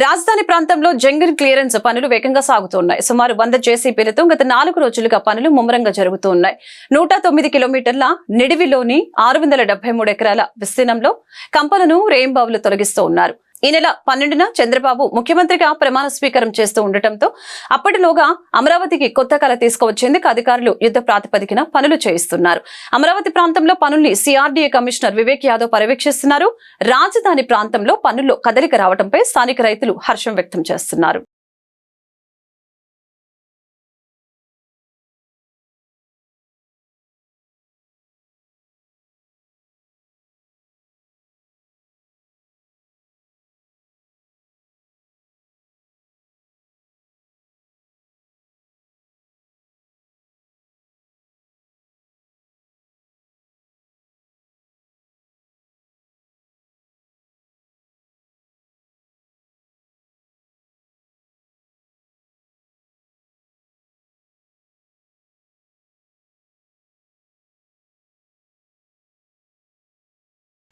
రాజధాని ప్రాంతంలో jungle clearance పనులు వేగంగా సాగుతున్నాయి. సుమారు వంద జేసీపీలతో గత నాలుగు రోజులుగా పనులు ముమ్మరంగా జరుగుతున్నాయి. నూట తొమ్మిది కిలోమీటర్ల నిడివిలోని ఆరు వందల డెబ్బై మూడు ఎకరాల విస్తీర్ణంలో కంపలను రేయింబావులు తొలగిస్తూ ఉన్నారు. ఈ నెల పన్నెండున చంద్రబాబు ముఖ్యమంత్రిగా ప్రమాణ స్వీకారం చేస్తూ ఉండటంతో అప్పటిలోగా అమరావతికి కొత్త కళ తీసుకువచ్చేందుకు అధికారులు యుద్ధ ప్రాతిపదికన పనులు చేయిస్తున్నారు. అమరావతి ప్రాంతంలో పనుల్ని సిఆర్డీఏ కమిషనర్ వివేక్ యాదవ్ పర్యవేక్షిస్తున్నారు. రాజధాని ప్రాంతంలో పనుల్లో కదలిక రావడంపై స్థానిక రైతులు హర్షం వ్యక్తం చేస్తున్నారు.